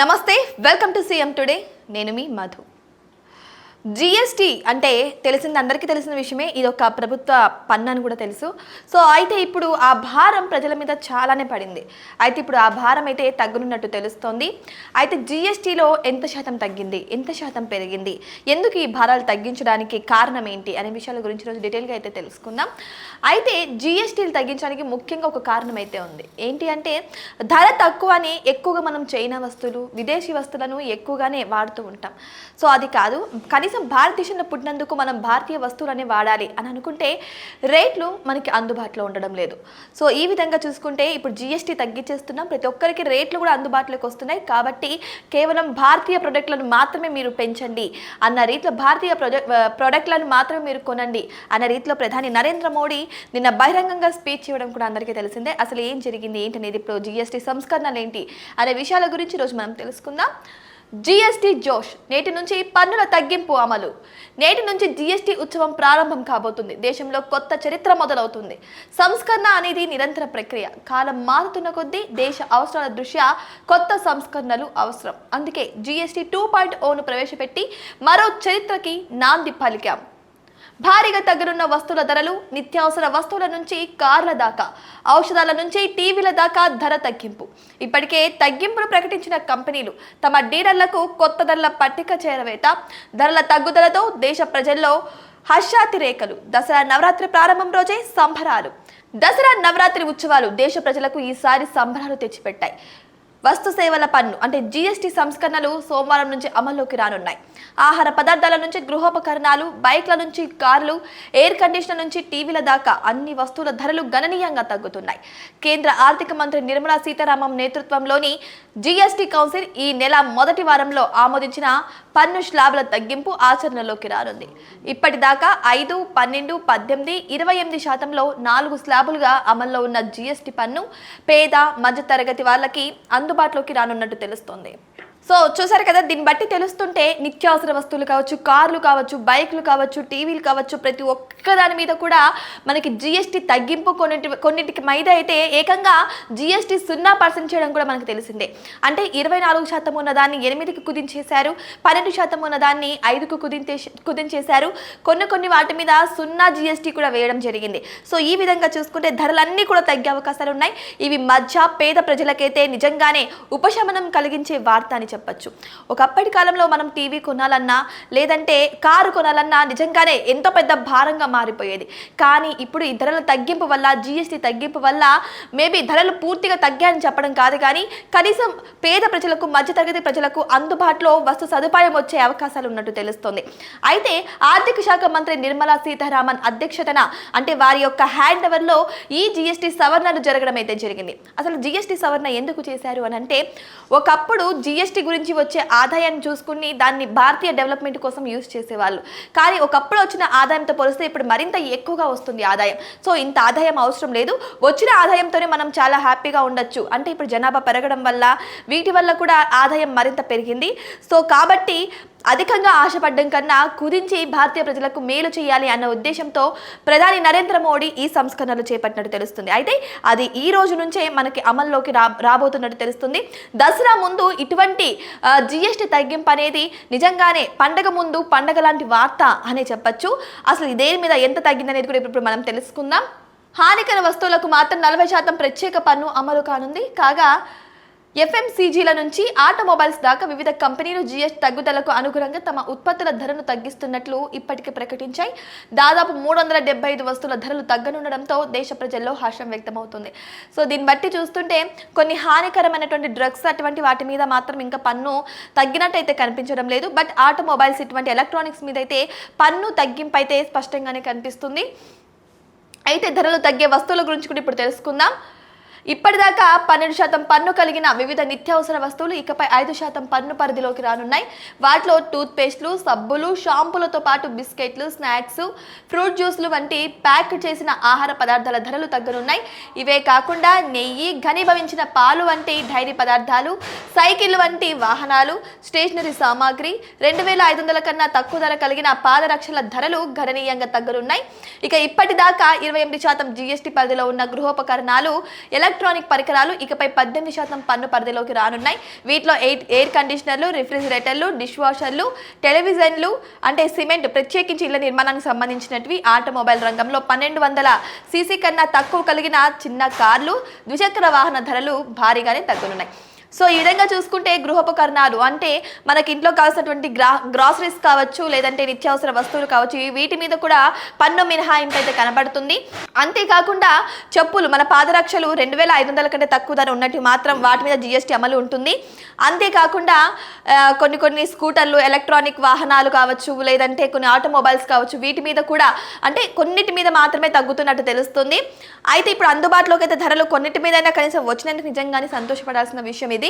నమస్తే welcome to CM today. నేను మీ Madhu. GST అంటే తెలిసింది అందరికీ తెలిసిన విషయమే ఇది ఒక ప్రభుత్వ పన్ను అని కూడా తెలుసు. సో అయితే ఇప్పుడు ఆ భారం ప్రజల మీద చాలానే పడింది. అయితే ఇప్పుడు ఆ భారం అయితే తగ్గునున్నట్టు తెలుస్తోంది. అయితే జిఎస్టీలో ఎంత శాతం తగ్గింది? ఎంత శాతం పెరిగింది? ఎందుకు ఈ భారాలు తగ్గించడానికి కారణం ఏంటి? అనే విషయాల గురించి రోజు డీటెయిల్గా అయితే తెలుసుకుందాం. అయితే జిఎస్టీలు తగ్గించడానికి ముఖ్యంగా ఒక కారణం అయితే ఉంది. ఏంటి అంటే ధర తక్కువ అని ఎక్కువగా మనం చైనా వస్తువులు విదేశీ వస్తువులను ఎక్కువగానే వాడుతూ ఉంటాం. సో అది కాదు. కనీసం భారతదేశంలో పుట్టినందుకు మనం భారతీయ వస్తువులనే వాడాలి అని అనుకుంటే రేట్లు మనకి అందుబాటులో ఉండడం లేదు. సో ఈ విధంగా చూసుకుంటే ఇప్పుడు జిఎస్టీ తగ్గించేస్తున్నాం. ప్రతి ఒక్కరికి రేట్లు కూడా అందుబాటులోకి వస్తున్నాయి. కాబట్టి కేవలం భారతీయ ప్రొడక్ట్లను మాత్రమే మీరు పెంచండి అన్న రీతిలో భారతీయ ప్రొడక్ట్లను మాత్రమే మీరు కొనండి అన్న రీతిలో ప్రధాని నరేంద్ర మోడీ నిన్న బహిరంగంగా స్పీచ్ ఇవ్వడం కూడా అందరికీ తెలిసిందే. అసలు ఏం జరిగింది? ఏంటనేది ఇప్పుడు జిఎస్టీ సంస్కరణలు ఏంటి అనే విషయాల గురించి ఈరోజు మనం తెలుసుకుందాం. జిఎస్టీ జోష్ నేటి నుంచి పన్నుల తగ్గింపు అమలు. నేటి నుంచి జీఎస్టీ ఉత్సవం ప్రారంభం కాబోతుంది. దేశంలో కొత్త చరిత్ర మొదలవుతుంది. సంస్కరణ అనేది నిరంతర ప్రక్రియ. కాలం మారుతున్న కొద్దీ దేశ అవసరాల దృష్ట్యా కొత్త సంస్కరణలు అవసరం. అందుకే జీఎస్టీ టూ పాయింట్ ఓను ప్రవేశపెట్టి మరో చరిత్రకి నాంది పలికాం. భారీగా తగ్గనున్న వస్తువుల ధరలు నిత్యావసర వస్తువుల నుంచి కార్ల దాకా ఔషధాల నుంచి టీవీల దాకా ధర తగ్గింపు. ఇప్పటికే తగ్గింపులు ప్రకటించిన కంపెనీలు తమ డీలర్లకు కొత్త ధరల పట్టిక చేరవేత ధరల తగ్గుదలతో దేశ ప్రజల్లో హర్షాతిరేకలు. దసరా నవరాత్రి ప్రారంభం రోజే సంబరాలు. దసరా నవరాత్రి ఉత్సవాలు దేశ ప్రజలకు ఈసారి సంబరాలు తెచ్చిపెట్టాయి. వస్తు సేవల పన్ను అంటే జీఎస్టీ సంస్కరణలు సోమవారం నుంచి అమల్లోకి రానున్నాయి. ఆహార పదార్థాల నుంచి గృహోపకరణాలు బైక్ల నుంచి కార్లు ఎయిర్ కండిషనర్ నుంచి టీవీల దాకా అన్ని వస్తువుల ధరలు గణనీయంగా తగ్గుతున్నాయి. కేంద్ర ఆర్థిక మంత్రి నిర్మలా సీతారామన్ నేతృత్వంలోని జీఎస్టీ కౌన్సిల్ ఈ నెల మొదటి వారంలో ఆమోదించిన పన్ను శ్లాబుల తగ్గింపు ఆచరణలోకి రానుంది. ఇప్పటిదాకా ఐదు పన్నెండు పద్దెనిమిది ఇరవై ఎనిమిది శాతంలో నాలుగు స్లాబులుగా అమల్లో ఉన్న జీఎస్టీ పన్ను పేద మధ్యతరగతి వాళ్ళకి అందు అందుబాటులోకి రానున్నట్టు తెలుస్తోంది. సో చూసారు కదా దీన్ని బట్టి తెలుస్తుంటే నిత్యావసర వస్తువులు కావచ్చు కార్లు కావచ్చు బైక్లు కావచ్చు టీవీలు కావచ్చు ప్రతి ఒక్క దాని మీద కూడా మనకి జిఎస్టీ తగ్గింపు కొన్నింటి కొన్నింటికి మీద అయితే ఏకంగా జిఎస్టీ సున్నా పర్సెంట్ చేయడం కూడా మనకు తెలిసిందే. అంటే ఇరవై నాలుగు శాతం ఉన్న దాన్ని ఎనిమిదికి కుదించేశారు పన్నెండు శాతం ఉన్న దాన్ని ఐదుకు కుదించే కుదించేశారు. కొన్ని కొన్ని వాటి మీద సున్నా జిఎస్టీ కూడా వేయడం జరిగింది. సో ఈ విధంగా చూసుకుంటే ధరలన్నీ కూడా తగ్గే అవకాశాలు ఉన్నాయి. ఇవి మధ్య పేద ప్రజలకైతే నిజంగానే ఉపశమనం కలిగించే వార్త అని చెప్పొచ్చు. ఒకప్పటి కాలంలో మనం టీవీ కొనాలన్నా లేదంటే కారు కొనాలన్నా నిజంగానే ఎంతో పెద్ద భారంగా మారిపోయేది. కానీ ఇప్పుడు ఈ ధరల తగ్గింపు వల్ల జీఎస్టీ తగ్గింపు వల్ల మేబీ ధరలు పూర్తిగా తగ్గాయని చెప్పడం కాదు కానీ కనీసం పేద ప్రజలకు మధ్యతరగతి ప్రజలకు అందుబాటులో వస్తు సదుపాయం వచ్చే అవకాశాలు ఉన్నట్టు తెలుస్తోంది. అయితే ఆర్థిక శాఖ మంత్రి నిర్మలా సీతారామన్ అధ్యక్షతన అంటే వారి యొక్క హ్యాండ్ ఓవర్లో ఈ జీఎస్టీ సవరణలు జరగడం అయితే జరిగింది. అసలు జీఎస్టీ సవరణ ఎందుకు చేశారు అని అంటే ఒకప్పుడు జీఎస్టీ గురించి వచ్చే ఆదాయాన్ని చూసుకుని దాన్ని భారతీయ డెవలప్మెంట్ కోసం యూజ్ చేసేవాళ్ళు. కానీ ఒకప్పుడు వచ్చిన ఆదాయంతో పోలిస్తే ఇప్పుడు మరింత ఎక్కువగా వస్తుంది ఆదాయం. సో ఇంత ఆదాయం అవసరం లేదు. వచ్చిన ఆదాయంతోనే మనం చాలా హ్యాపీగా ఉండొచ్చు. అంటే ఇప్పుడు జనాభా పెరగడం వల్ల వీటి వల్ల కూడా ఆదాయం మరింత పెరిగింది. సో కాబట్టి అధికంగా ఆశపడ్డం కన్నా కుదించి భారతీయ ప్రజలకు మేలు చేయాలి అన్న ఉద్దేశంతో ప్రధాని నరేంద్ర మోడీ ఈ సంస్కరణలు చేపట్టినట్టు తెలుస్తుంది. అయితే అది ఈ రోజు నుంచే మనకి అమల్లోకి రా రాబోతున్నట్టు తెలుస్తుంది. దసరా ముందు ఇటువంటి జిఎస్టి తగ్గింపు అనేది నిజంగానే పండగ ముందు పండగ లాంటి వార్త అనే చెప్పొచ్చు. అసలు దేని మీద ఎంత తగ్గిందనేది కూడా ఇప్పుడు మనం తెలుసుకుందాం. హానికర వస్తువులకు మాత్రం నలభై శాతం ప్రత్యేక పన్ను అమలు కానుంది. కాగా ఎఫ్ఎంసీజీల నుంచి ఆటోమొబైల్స్ దాకా వివిధ కంపెనీలు జిఎస్ తగ్గుదలకు అనుగుణంగా తమ ఉత్పత్తుల ధరను తగ్గిస్తున్నట్లు ఇప్పటికే ప్రకటించాయి. దాదాపు మూడు వందల డెబ్బై ఐదు వస్తువుల ధరలు తగ్గనుండడంతో దేశ ప్రజల్లో హర్షం వ్యక్తమవుతుంది. సో దీన్ని బట్టి చూస్తుంటే కొన్ని హానికరమైనటువంటి డ్రగ్స్ అటువంటి వాటి మీద మాత్రం ఇంకా పన్ను తగ్గినట్టయితే కనిపించడం లేదు. బట్ ఆటోమొబైల్స్ ఇటువంటి ఎలక్ట్రానిక్స్ మీద అయితే పన్ను తగ్గింపు అయితే స్పష్టంగానే కనిపిస్తుంది. అయితే ధరలు తగ్గే వస్తువుల గురించి కూడా ఇప్పుడు తెలుసుకుందాం. ఇప్పటిదాకా పన్నెండు శాతం పన్ను కలిగిన వివిధ నిత్యావసర వస్తువులు ఇకపై ఐదు శాతం పన్ను పరిధిలోకి రానున్నాయి. వాటిలో టూత్ పేస్ట్లు సబ్బులు షాంపూలతో పాటు బిస్కెట్లు స్నాక్స్ ఫ్రూట్ జ్యూస్లు వంటి ప్యాక్ చేసిన ఆహార పదార్థాల ధరలు తగ్గనున్నాయి. ఇవే కాకుండా నెయ్యి ఘనీభవించిన పాలు వంటి డైరీ పదార్థాలు సైకిల్ వంటి వాహనాలు స్టేషనరీ సామాగ్రి రెండు వేల ఐదు వందల కన్నా తక్కువ ధర కలిగిన పాదరక్షల ధరలు గణనీయంగా తగ్గనున్నాయి. ఇక ఇప్పటిదాకా ఇరవై ఎనిమిది శాతం జీఎస్టీ పరిధిలో ఉన్న గృహోపకరణాలు ఎలా ఎలక్ట్రానిక్ పరికరాలు ఇకపై పద్దెనిమిది శాతం పన్ను పరిధిలోకి రానున్నాయి. వీటిలో ఎయిర్ ఎయిర్ కండిషనర్లు రిఫ్రిజిరేటర్లు డిష్ వాషర్లు టెలివిజన్లు అంటే సిమెంట్ ప్రత్యేకించి ఇళ్ళ నిర్మాణానికి సంబంధించినవి ఆటోమొబైల్ రంగంలో పన్నెండు వందల సీసీ కన్నా తక్కువ కలిగిన చిన్న కార్లు ద్విచక్ర వాహన ధరలు భారీగానే తగ్గనున్నాయి. సో ఈ విధంగా చూసుకుంటే గృహోపకరణాలు అంటే మనకి ఇంట్లో కావాల్సినటువంటి గ్రా గ్రాసరీస్ కావచ్చు లేదంటే నిత్యావసర వస్తువులు కావచ్చు వీటి మీద కూడా పన్ను మినహాయింపు అయితే కనబడుతుంది. అంతేకాకుండా చెప్పులు మన పాదరక్షలు రెండు వేల ఐదు వందల కంటే తక్కువ ధర ఉన్నట్టు మాత్రం వాటి మీద జిఎస్టీ అమలు ఉంటుంది. అంతేకాకుండా కొన్ని కొన్ని స్కూటర్లు ఎలక్ట్రానిక్ వాహనాలు కావచ్చు లేదంటే కొన్ని ఆటోమొబైల్స్ కావచ్చు వీటి మీద కూడా అంటే కొన్నిటి మీద మాత్రమే తగ్గుతున్నట్టు తెలుస్తుంది. అయితే ఇప్పుడు అందుబాటులోకి అయితే ధరలు కొన్నిటి మీదైనా కనీసం వచ్చినందుకు నిజంగానే సంతోషపడాల్సిన విషయం ఇది.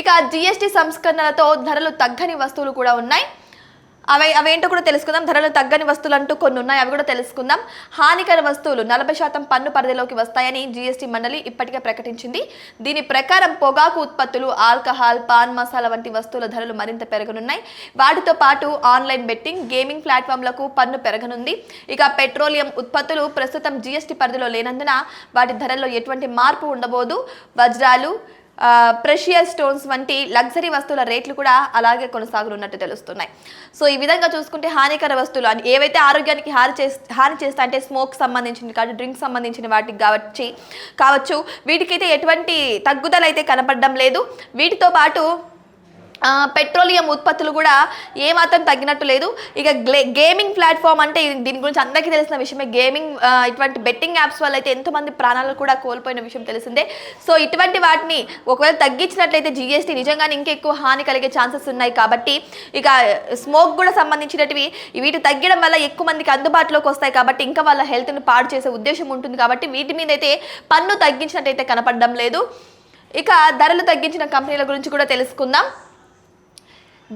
ఇక జిఎస్టీ సంస్కరణలతో ధరలు తగ్గని వస్తువులు కూడా ఉన్నాయి. అవి అవేంటో కూడా తెలుసుకుందాం. ధరలు తగ్గని వస్తువులు అంటూ కొన్ని ఉన్నాయి. అవి కూడా తెలుసుకుందాం. హానికర వస్తువులు నలభై శాతం పన్ను పరిధిలోకి వస్తాయని జీఎస్టీ మండలి ఇప్పటికే ప్రకటించింది. దీని ప్రకారం పొగాకు ఉత్పత్తులు ఆల్కహాల్ పాన్ మసాలా వంటి వస్తువుల ధరలు మరింత పెరగనున్నాయి. వాటితో పాటు ఆన్లైన్ బెట్టింగ్ గేమింగ్ ప్లాట్ఫామ్లకు పన్ను పెరగనుంది. ఇక పెట్రోలియం ఉత్పత్తులు ప్రస్తుతం జీఎస్టీ పరిధిలో లేనందున వాటి ధరల్లో ఎటువంటి మార్పు ఉండబోదు. వజ్రాలు ప్రెషియస్ స్టోన్స్ వంటి లగ్జరీ వస్తువుల రేట్లు కూడా అలాగే కొనసాగనున్నట్టు తెలుస్తున్నాయి. సో ఈ విధంగా చూసుకుంటే హానికర వస్తువులు అని ఏవైతే ఆరోగ్యానికి హాని చేస్ హాని చేస్తా అంటే స్మోక్ సంబంధించిన కాదు డ్రింక్ సంబంధించిన వాటికి కావచ్చు కావచ్చు వీటికైతే ఎటువంటి తగ్గుదల అయితే కనపడడం లేదు. వీటితో పాటు పెట్రోలియం ఉత్పత్తులు కూడా ఏమాత్రం తగ్గినట్టు లేదు. ఇక గ్లే గేమింగ్ ప్లాట్ఫామ్ అంటే దీని గురించి అందరికీ తెలిసిన విషయమే. గేమింగ్ ఇటువంటి బెట్టింగ్ యాప్స్ వల్ల అయితే ఎంతోమంది ప్రాణాలు కూడా కోల్పోయిన విషయం తెలిసిందే. సో ఇటువంటి వాటిని ఒకవేళ తగ్గించినట్లయితే జిఎస్టీ నిజంగానే ఇంకెక్కువ హాని కలిగే ఛాన్సెస్ ఉన్నాయి కాబట్టి ఇక స్మోక్ కూడా సంబంధించినటివి వీటి తగ్గడం వల్ల ఎక్కువ మందికి అందుబాటులోకి వస్తాయి కాబట్టి ఇంకా వాళ్ళ హెల్త్ని పాడు చేసే ఉద్దేశం ఉంటుంది కాబట్టి వీటి మీద అయితే పన్ను తగ్గించినట్టయితే కనపడడం లేదు. ఇక ధరలు తగ్గించిన కంపెనీల గురించి కూడా తెలుసుకుందాం.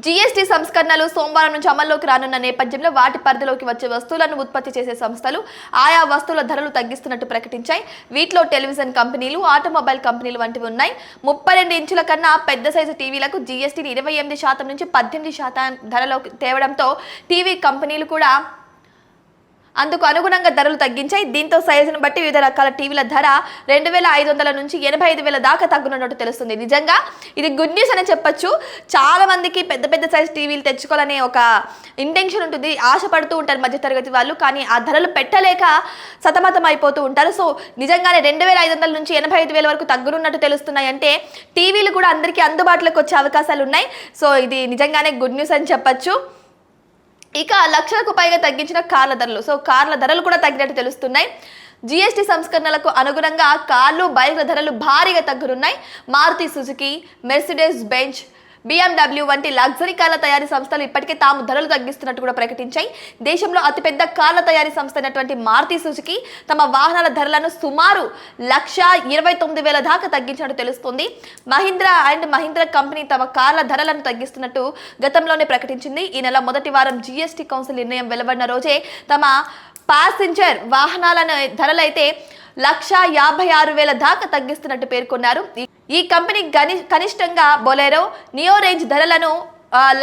జీఎస్టీ సంస్కరణలు సోమవారం నుంచి అమల్లోకి రానున్న నేపథ్యంలో వాటి పరిధిలోకి వచ్చే వస్తువులను ఉత్పత్తి చేసే సంస్థలు ఆయా వస్తువుల ధరలు తగ్గిస్తున్నట్టు ప్రకటించాయి. వీటిలో టెలివిజన్ కంపెనీలు ఆటోమొబైల్ కంపెనీలు వంటివి ఉన్నాయి. ముప్పై రెండు ఇంచుల కన్నా పెద్ద సైజు టీవీలకు జీఎస్టీని ఇరవై ఎనిమిది శాతం నుంచి పద్దెనిమిది శాతం ధరలోకి తేవడంతో టీవీ కంపెనీలు కూడా అందుకు అనుగుణంగా ధరలు తగ్గించాయి. దీంతో సైజును బట్టి వివిధ రకాల టీవీల ధర రెండు వేల ఐదు వందల నుంచి ఎనభై ఐదు వేల దాకా తగ్గునున్నట్టు తెలుస్తుంది. నిజంగా ఇది గుడ్ న్యూస్ అని చెప్పొచ్చు. చాలా మందికి పెద్ద పెద్ద సైజ్ టీవీలు తెచ్చుకోవాలనే ఒక ఇంటెన్షన్ ఉంటుంది. ఆశపడుతూ ఉంటారు మధ్యతరగతి వాళ్ళు కానీ ఆ ధరలు పెట్టలేక సతమతం అయిపోతూ ఉంటారు. సో నిజంగానే రెండు వేల ఐదు వందల నుంచి ఎనభై ఐదు వేల వరకు తగ్గునున్నట్టు తెలుస్తున్నాయి అంటే టీవీలు కూడా అందరికీ అందుబాటులోకి వచ్చే అవకాశాలు ఉన్నాయి. సో ఇది నిజంగానే గుడ్ న్యూస్ అని చెప్పచ్చు. ఇక లక్షలకు పైగా తగ్గించిన కార్ల ధరలు. సో కార్ల ధరలు కూడా తగ్గినట్టు తెలుస్తున్నాయి. జీఎస్టీ సంస్కరణలకు అనుగుణంగా కార్లు బైకుల ధరలు భారీగా తగ్గనున్నాయి. Maruti Suzuki Mercedes Benz BMW వంటి లగ్జరీ కార్ల తయారీ సంస్థలు ఇప్పటికే తాము ధరలు తగ్గిస్తున్నట్టు కూడా ప్రకటించాయి. దేశంలో అతిపెద్ద కార్ల తయారీ సంస్థ అయినటువంటి మారుతి సుజుకి తమ వాహనాల ధరలను సుమారు లక్ష ఇరవై తొమ్మిది వేల దాకా తగ్గించినట్టు తెలుస్తుంది. మహీంద్రా అండ్ మహీంద్రా కంపెనీ తమ కార్ల ధరలను తగ్గిస్తున్నట్టు గతంలోనే ప్రకటించింది. ఈ నెల మొదటి వారం జీఎస్టీ కౌన్సిల్ నిర్ణయం వెలువడిన రోజే తమ ప్యాసింజర్ వాహనాల ధరలైతే లక్షా యాభై ఆరు వేల దాకా తగ్గిస్తున్నట్టు పేర్కొన్నారు. ఈ- కంపెనీ కనిష్టంగా బొలెరో నియో రేంజ్ ధరలను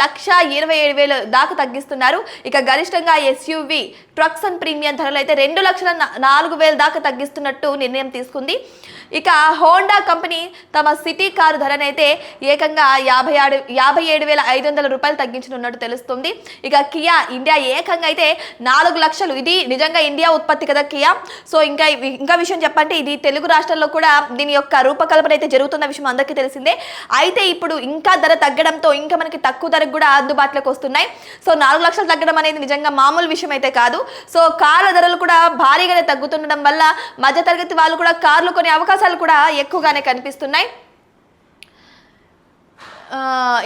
లక్ష ఇరవై ఏడు వేలు దాకా తగ్గిస్తున్నారు. ఇక గరిష్టంగా ఎస్యూవి ట్రక్స్ అండ్ ప్రీమియం ధరలు అయితే రెండు లక్షల నాలుగు వేల దాకా తగ్గిస్తున్నట్టు నిర్ణయం తీసుకుంది. ఇక హోండా కంపెనీ తమ సిటీ కారు ధరనైతే ఏకంగా యాభై ఆడు యాభై ఏడు వేల ఐదు వందల రూపాయలు తగ్గించనున్నట్టు తెలుస్తుంది. ఇక కియా ఇండియా ఏకంగా అయితే నాలుగు లక్షలు. ఇది నిజంగా ఇండియా ఉత్పత్తి కదా కియా? సో ఇంకా ఇంకా విషయం చెప్పంటే ఇది తెలుగు రాష్ట్రాల్లో కూడా దీని యొక్క రూపకల్పన అయితే జరుగుతున్న విషయం అందరికీ తెలిసిందే. అయితే ఇప్పుడు ఇంకా ధర తగ్గడంతో ఇంకా మనకి తక్కువ ధరకు కూడా అందుబాటులోకి వస్తున్నాయి. సో నాలుగు లక్షలు తగ్గడం అనేది నిజంగా మామూలు విషయం అయితే కాదు. సో కార్ల ధరలు కూడా భారీగానే తగ్గుతుండడం వల్ల మధ్యతరగతి వాళ్ళు కూడా కార్లు కొనే అవకాశాలు కూడా ఎక్కువగానే కనిపిస్తున్నాయి.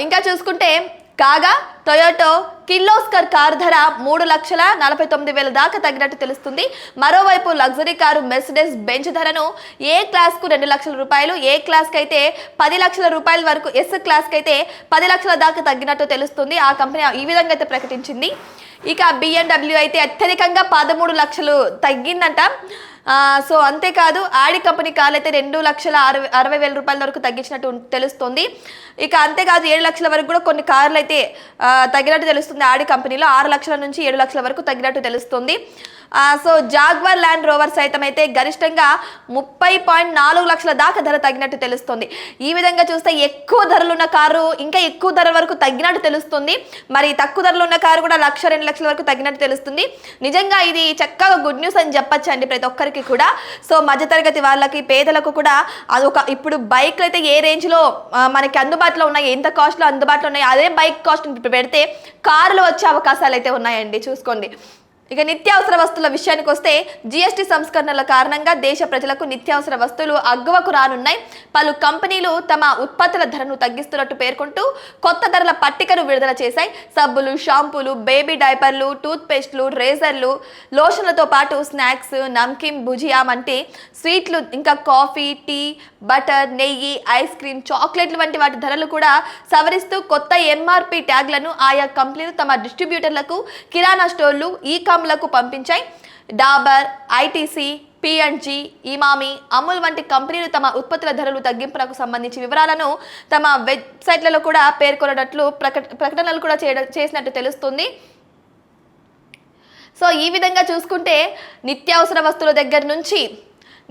ఇంకా చూసుకుంటే కాగా టొయోటో కిర్లోస్కర్ కారు ధర మూడు లక్షల నలభై తొమ్మిది వేల దాకా తగ్గినట్టు తెలుస్తుంది. మరోవైపు లగ్జరీ కారు మెర్సిడెస్ బెంచ్ ధరను ఏ క్లాస్కు రెండు లక్షల రూపాయలు ఏ క్లాస్కి అయితే పది లక్షల రూపాయల వరకు ఎస్ క్లాస్కి అయితే పది లక్షల దాకా తగ్గినట్టు తెలుస్తుంది. ఆ కంపెనీ ఈ విధంగా అయితే ప్రకటించింది. ఇక బిఎండబ్ల్యూ అయితే అత్యధికంగా పదమూడు లక్షలు తగ్గిందంట. సో అంతేకాదు ఆడి కంపెనీ కార్లు అయితే రెండు లక్షల అరవై అరవై వేల రూపాయల వరకు తగ్గించినట్టు తెలుస్తుంది. ఇక అంతేకాదు ఏడు లక్షల వరకు కూడా కొన్ని కార్లు అయితే తగ్గినట్టు తెలుస్తుంది. ఆడి కంపెనీలో ఆరు లక్షల నుంచి ఏడు లక్షల వరకు తగ్గినట్టు తెలుస్తుంది. సో జాగ్వర్ ల్యాండ్ రోవర్ సైతం అయితే గరిష్టంగా ముప్పై పాయింట్ నాలుగు లక్షల దాకా ధర తగ్గినట్టు తెలుస్తుంది. ఈ విధంగా చూస్తే ఎక్కువ ధరలున్న కారు ఇంకా ఎక్కువ ధర వరకు తగ్గినట్టు తెలుస్తుంది. మరి తక్కువ ధరలు ఉన్న కారు కూడా లక్ష రెండు లక్షల వరకు తగ్గినట్టు తెలుస్తుంది. నిజంగా ఇది చక్కగా గుడ్ న్యూస్ అని చెప్పచ్చు అండి ప్రతి ఒక్కరికి కూడా. సో మధ్యతరగతి వాళ్ళకి పేదలకు కూడా అదొక ఇప్పుడు బైక్లు అయితే ఏ రేంజ్లో మనకి అందుబాటులో ఉన్నాయి ఎంత కాస్ట్లో అందుబాటులో ఉన్నాయి అదే బైక్ కాస్ట్ ఇప్పుడు పెడితే కార్లు వచ్చే అవకాశాలు అయితే ఉన్నాయండి చూసుకోండి. ఇక నిత్యావసర వస్తువుల విషయానికి వస్తే జీఎస్టీ సంస్కరణల కారణంగా దేశ ప్రజలకు నిత్యావసర వస్తువులు అగ్గువకు రానున్నాయి. పలు కంపెనీలు తమ ఉత్పత్తుల ధరను తగ్గిస్తున్నట్టు పేర్కొంటూ కొత్త ధరల పట్టికను విడుదల చేశాయి. సబ్బులు షాంపూలు బేబీ డైపర్లు టూత్పేస్ట్లు రేజర్లు లోషన్లతో పాటు స్నాక్స్ నమ్కిన్ భుజియా వంటి స్వీట్లు ఇంకా కాఫీ టీ బటర్ నెయ్యి ఐస్ క్రీమ్ చాక్లెట్లు వంటి వాటి ధరలు కూడా సవరిస్తూ కొత్త ఎంఆర్పి ట్యాగ్లను ఆయా కంపెనీలు తమ డిస్ట్రిబ్యూటర్లకు కిరాణా స్టోర్లు ఈ కామ్లకు పంపించాయి. Dabur ITC P N G Emami Amul వంటి కంపెనీలు తమ ఉత్పత్తుల ధరలు తగ్గింపునకు సంబంధించి వివరాలను తమ వెబ్సైట్లలో కూడా పేర్కొన్నట్లు ప్రకట ప్రకటనలు కూడా చేయడం చేసినట్టు తెలుస్తుంది. సో ఈ విధంగా చూసుకుంటే నిత్యావసర వస్తువుల దగ్గర నుంచి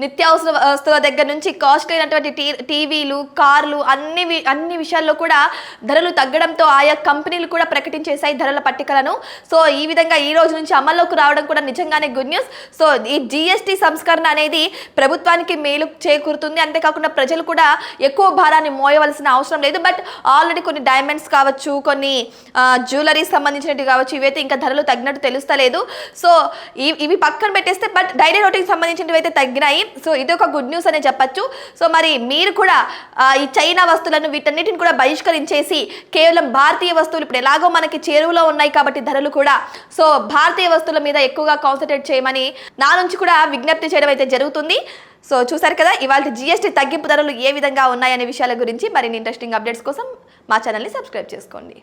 నిత్యావసర వస్తువుల దగ్గర నుంచి కాస్ట్ అయినటువంటి టీ టీవీలు కార్లు అన్ని అన్ని విషయాల్లో కూడా ధరలు తగ్గడంతో ఆయా కంపెనీలు కూడా ప్రకటించేశాయి ధరల పట్టికలను. సో ఈ విధంగా ఈ రోజు నుంచి అమల్లోకి రావడం కూడా నిజంగానే గుడ్ న్యూస్ సో ఈ జిఎస్టీ సంస్కరణ అనేది ప్రభుత్వానికి మేలు చేకూరుతుంది. అంతేకాకుండా ప్రజలు కూడా ఎక్కువ భారాన్ని మోయవలసిన అవసరం లేదు. బట్ ఆల్రెడీ కొన్ని డైమండ్స్ కావచ్చు కొన్ని జ్యువెలరీకి సంబంధించినవి కావచ్చు ఇవైతే ఇంకా ధరలు తగ్గినట్టు తెలుస్తలేదు. సో ఇవి పక్కన పెట్టేస్తే బట్ డైరీ రోటీకి సంబంధించినవి అయితే తగ్గినాయి. సో ఇది ఒక గుడ్ న్యూస్ అనే చెప్పచ్చు. సో మరి మీరు కూడా ఈ చైనా వస్తువులను వీటన్నిటిని కూడా బహిష్కరించేసి కేవలం భారతీయ వస్తువులు ఇప్పుడు ఎలాగో మనకి చేరువలో ఉన్నాయి కాబట్టి ధరలు కూడా. సో భారతీయ వస్తువుల మీద ఎక్కువగా కాన్సన్ట్రేట్ చేయమని నా నుంచి కూడా విజ్ఞప్తి చేయడం అయితే జరుగుతుంది. సో చూసారు కదా ఇవాళ జిఎస్టీ తగ్గింపు ధరలు ఏ విధంగా ఉన్నాయనే విషయాల గురించి మరిన్ని ఇంట్రెస్టింగ్ అప్డేట్స్ కోసం మా ఛానల్ని సబ్స్క్రైబ్ చేసుకోండి.